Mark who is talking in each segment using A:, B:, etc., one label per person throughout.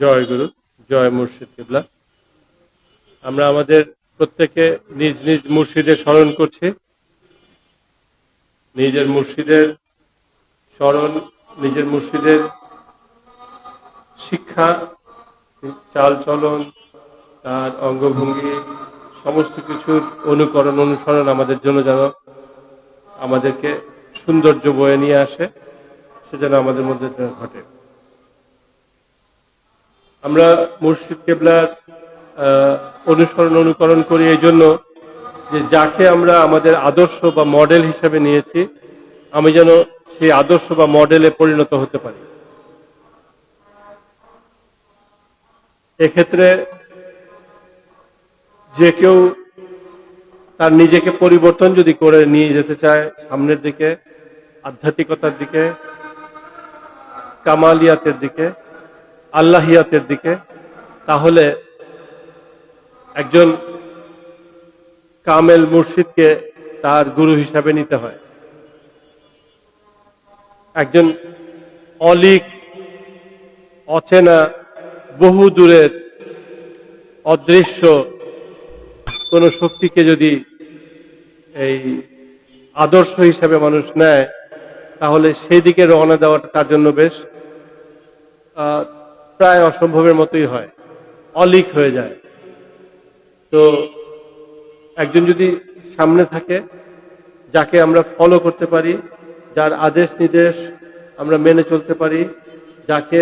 A: জয় গুরু, জয় মুর্শিদ কিবলা। আমরা আমাদের প্রত্যেকে নিজ নিজ মুর্শিদের স্মরণ করছি। নিজের মুর্শিদের স্মরণ, নিজের মুর্শিদের শিক্ষা চাল চলন তার অঙ্গভঙ্গি, সমস্ত কিছুর অনুকরণ, অনুসরণ আমাদের জন্য যেন আমাদেরকে সৌন্দর্য বয়ে নিয়ে আসে। সে যেন আমাদের মধ্যে ঘটে। আমরা মুর্শিদ কেবলার অনুসরণ, অনুকরণ করি এই জন্য যে যাকে আমরা আমাদের আদর্শ বা মডেল হিসেবে নিয়েছি, আমি যেন সেই আদর্শ বা মডেলে পরিণত হতে পারি। এক্ষেত্রে যে কেউ তার নিজেকে পরিবর্তন যদি করে নিয়ে যেতে চায় সামনের দিকে, আধ্যাত্মিকতার দিকে কামালিয়াতের দিকে, আল্লাহিয়াতের দিকে, তাহলে একজন কামেল মুর্শিদকে তার গুরু হিসাবে নিতে হয়। একজন অলিক, অচেনা, বহু দূরের, অদৃশ্য কোন শক্তিকে যদি এই আদর্শ হিসাবে মানুষ নেয় তাহলে সেই দিকে রওনা দেওয়াটা তার জন্য বেশ প্রায় অসম্ভবের মতোই হয়, অলিক হয়ে যায়। তো একজন যদি সামনে থাকে, যাকে আমরা ফলো করতে পারি, যার আদেশ নির্দেশ আমরা মেনে চলতে পারি, যাকে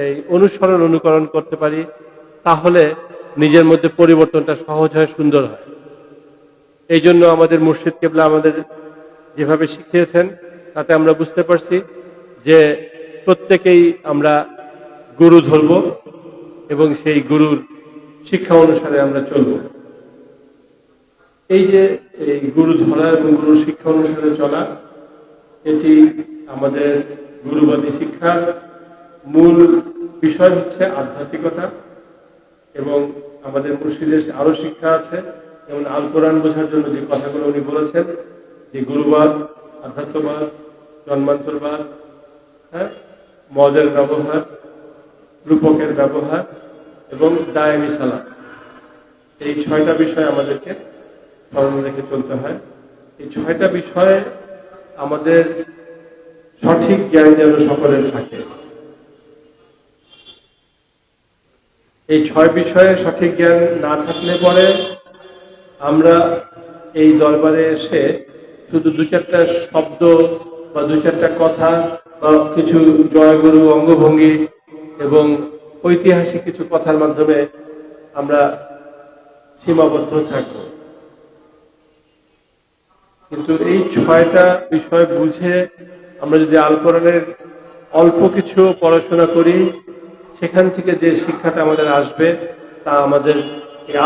A: এই অনুসরণ, অনুকরণ করতে পারি, তাহলে নিজের মধ্যে পরিবর্তনটা সহজ হয়, সুন্দর হয়। এই জন্য আমাদের মুর্শিদ কেবলা আমাদের যেভাবে শিখিয়েছেন তাতে আমরা বুঝতে পারছি যে প্রত্যেকেই আমরা গুরু ধরব এবং সেই গুরুর শিক্ষা অনুসারে আমরা চলব। এই যে এই গুরু ধরা এবং গুরুর শিক্ষা অনুসারে চলা, এটি আমাদের গুরুবাদী শিক্ষার মূল বিষয় হচ্ছে আধ্যাত্মিকতা এবং আমাদের মুর্শিদের আরও শিক্ষা আছে, যেমন আল কোরআন বোঝার জন্য যে কথাগুলো উনি বলেছেন, যে গুরুবাদ, আধ্যাত্মবাদ জন্মান্তরবাদ হ্যাঁ? মদের ব্যবহার, রূপকের ব্যবহার এবং দায়ামি সালাদ এই ছয়টা বিষয় আমাদেরকে স্মরণ রেখে চলতে হয়। এই ছয়টা বিষয়ে আমাদের সঠিক জ্ঞান যেন সকলের থাকে। এই ছয় বিষয়ে সঠিক জ্ঞান না থাকলে পরে আমরা এই দরবারে এসে শুধু দু চারটা শব্দ বা দু চারটা কথা বা কিছু জয়গুরু, অঙ্গভঙ্গি এবং ঐতিহাসিক কিছু কথার মাধ্যমে আমরা সীমাবদ্ধ থাকব। কিন্তু এই ছয়টা বিষয় বুঝে আমরা যদি আল কোরআনের অল্প কিছু পড়াশোনা করি, সেখান থেকে যে শিক্ষাটা আমাদের আসবে, তা আমাদের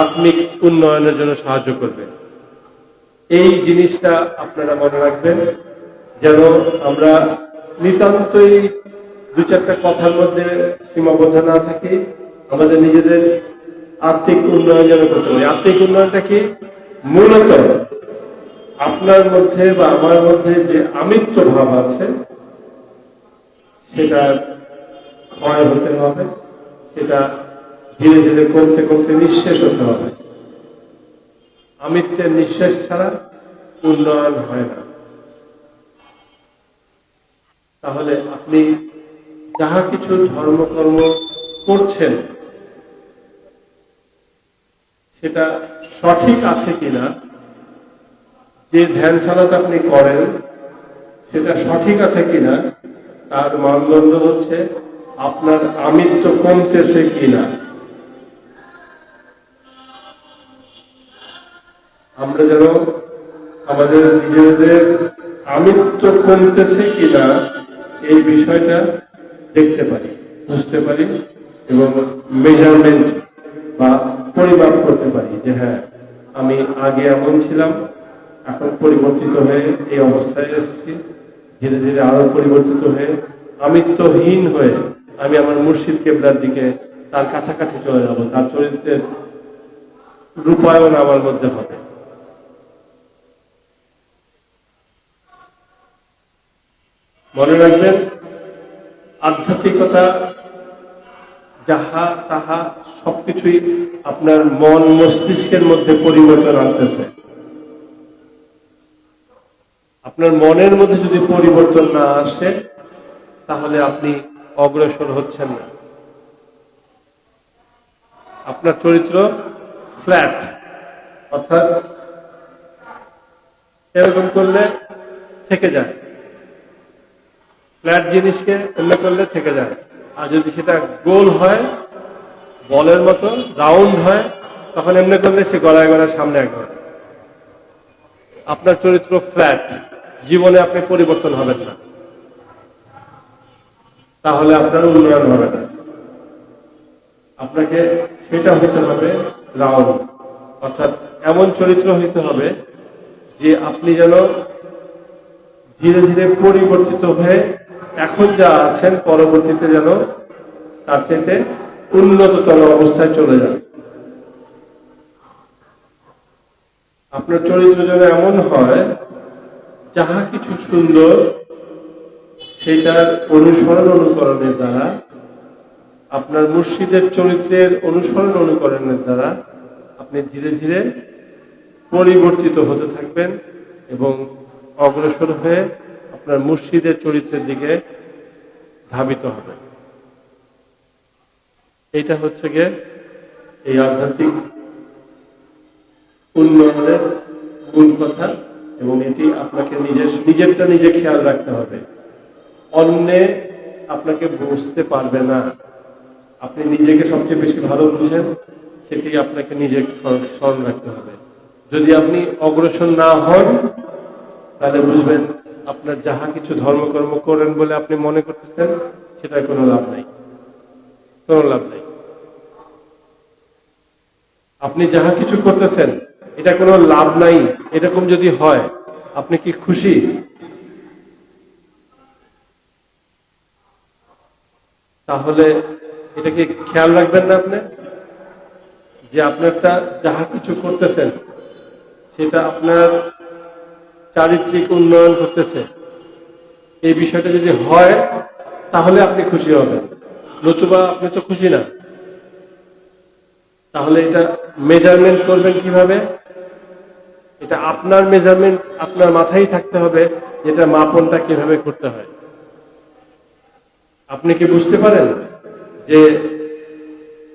A: আত্মিক উন্নয়নের জন্য সাহায্য করবে। এই জিনিসটা আপনারা মনে রাখবেন। যেন আমরা নিতান্তই দু চারটা কথার মধ্যে সীমাবদ্ধ না থাকি, আমাদের নিজেদের আর্থিক উন্নয়ন যেন করতে পারি। আর্থিক উন্নয়নটা কি? মূলত আপনার মধ্যে বা আমার মধ্যে যে আমিত্ব ভাব আছে, সেটা ক্ষয় হতে হবে, সেটা ধীরে ধীরে করতে করতে নিঃশেষ হতে হবে। আমিত্বের নিঃশেষ ছাড়া উন্নয়ন হয় না। তাহলে আপনি যাহা কিছু ধর্মকর্ম করছেন, সেটা সঠিক আছে কিনা, যে ধ্যান সালাত আপনি করেন, সেটা সঠিক আছে কিনা, তার মানদণ্ড হচ্ছে আপনার আমিত্ব কমতেছে কিনা। আমরা যেন আমাদের নিজেদের আমিত্ব কমতেছে কিনা এই বিষয়টা দেখতে পারি, বুঝতে পারি এবং মেজারমেন্ট বা পরিমাপ করতে পারি যে হ্যাঁ আমি আগে এমন ছিলাম, এখন পরিবর্তিত হয়ে এই অবস্থায় এসেছি, ধীরে ধীরে আরও পরিবর্তিত হয়ে আমি তোহীন হয়ে আমি আমার মুর্শিদ কেবলার দিকে তার কাছাকাছি চলে যাব, তার চরিত্রের রূপায়ণ আমার মধ্যে হবে। মনে রাখবেন, আধ্যাত্মিকতা যাহা তাহা সবকিছুই আপনার মন মস্তিষ্কের মধ্যে পরিবর্তন আনতেছে আপনার মনের মধ্যে যদি পরিবর্তন না আসে, তাহলে আপনি অগ্রসর হচ্ছেন না। আপনার চরিত্র ফ্ল্যাট, অর্থাৎ এরকম করলে থেকে যায়। ফ্ল্যাট জিনিসকে এমনি করলে থেকে যায়। আর যদি সেটা গোল হয়, বলের মতো, রাউন্ড হয়, তখন এমনি করলে সে গড়ায় গড়ায় সামনে একবার আপনার চরিত্র ফ্ল্যাট, জীবনে আপনি পরিবর্তন হবেন না। তাহলে আপনার উন্নয়ন হবে না। আপনাকে সেটা হতে হবে রাউন্ড। অর্থাৎ এমন চরিত্র হইতে হবে যে আপনি যেন ধীরে ধীরে পরিবর্তিত হয়ে এখন যা আছেন পরবর্তীতে যেন তার চাইতে উন্নততর অবস্থায় চলে যান। আপনার চরিত্র যেন এমন হয়, যাহা কিছু সুন্দর, সেটার অনুসরণ অনুকরণের দ্বারা, আপনার মুর্শিদের চরিত্রের অনুসরণ অনুকরণের দ্বারা আপনি ধীরে ধীরে পরিবর্তিত হতে থাকবেন এবং অগ্রসর হয়ে আপনার মুর্শিদের চরিত্রের দিকে ধাবিত হবেন এইটা হচ্ছে গিয়ে এই আধ্যাত্মিক উন্নয়নের মূল কথা এবং এটি আপনাকে নিজের, নিজেরটা নিজে খেয়াল রাখতে হবে। অন্যে আপনাকে বুঝতে পারবে না। আপনি নিজেকে সবচেয়ে বেশি ভালো বুঝেন, সেটি আপনাকে নিজে স্মরণ রাখতে হবে। যদি আপনি অগ্রসর না হন, তাহলে বুঝবেন আপনার যাহা কিছু ধর্মকর্ম করেন বলে আপনি মনে করতেছেন, সেটার কোনো লাভ নাই। কোনো লাভ নাই। আপনি যাহা কিছু করতেছেন, এটা কোনো লাভ নাই, এরকম যদি হয়, আপনি কি খুশি? তাহলে এটাকে খেয়াল রাখবেন না আপনি, যে আপনারটা যাহা কিছু করতেছেন, সেটা আপনার চারিত্রিক উন্নয়ন করতেছে এই বিষয়টা যদি হয়, তাহলে আপনি খুশি হবেন। নতুবা আপনি তো খুশি না। তাহলে এটা মেজারমেন্ট করবেন কীভাবে? এটা আপনার মেজারমেন্ট আপনার মাথায় থাকতে হবে যেটা মাপনটা কীভাবে করতে হয়। আপনি কি বুঝতে পারেন যে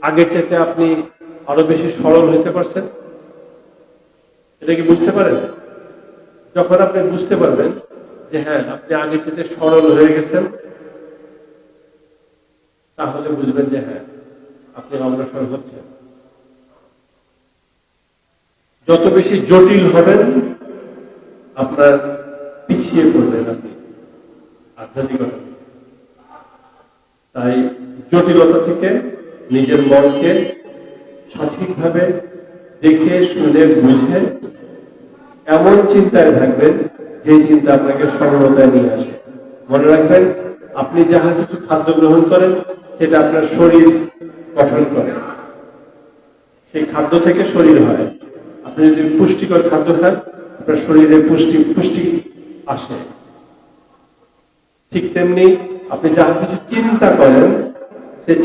A: আগের চাইতে আপনি আরও বেশি সরল হইতে পারছেন? এটা কি বুঝতে পারেন? যখন আপনি বুঝতে পারবেন যে হ্যাঁ আপনি আগের চাইতে সরল হয়ে গেছেন, তাহলে বুঝবেন যে হ্যাঁ আপনি অগ্রসর হচ্ছেন। যত বেশি জটিল হবেন, আপনার পিছিয়ে পড়বেন আপনি আধ্যাত্মিকতা তাই জটিলতা থেকে নিজের মনকে সঠিকভাবে দেখে, শুনে, বুঝে এমন চিন্তায় থাকবেন যে চিন্তা আপনাকে সরলতায় নিয়ে আসে। মনে রাখবেন, আপনি যাহা কিছু খাদ্য গ্রহণ করেন, সেটা আপনার শরীর গঠন করে। সেই খাদ্য থেকে শরীর হয়। আপনি যদি পুষ্টিকর খাদ্য খান, আপনার শরীরে পুষ্টি পুষ্টি আসে। ঠিক তেমনি আপনি যাহা কিছু চিন্তা করেন সেই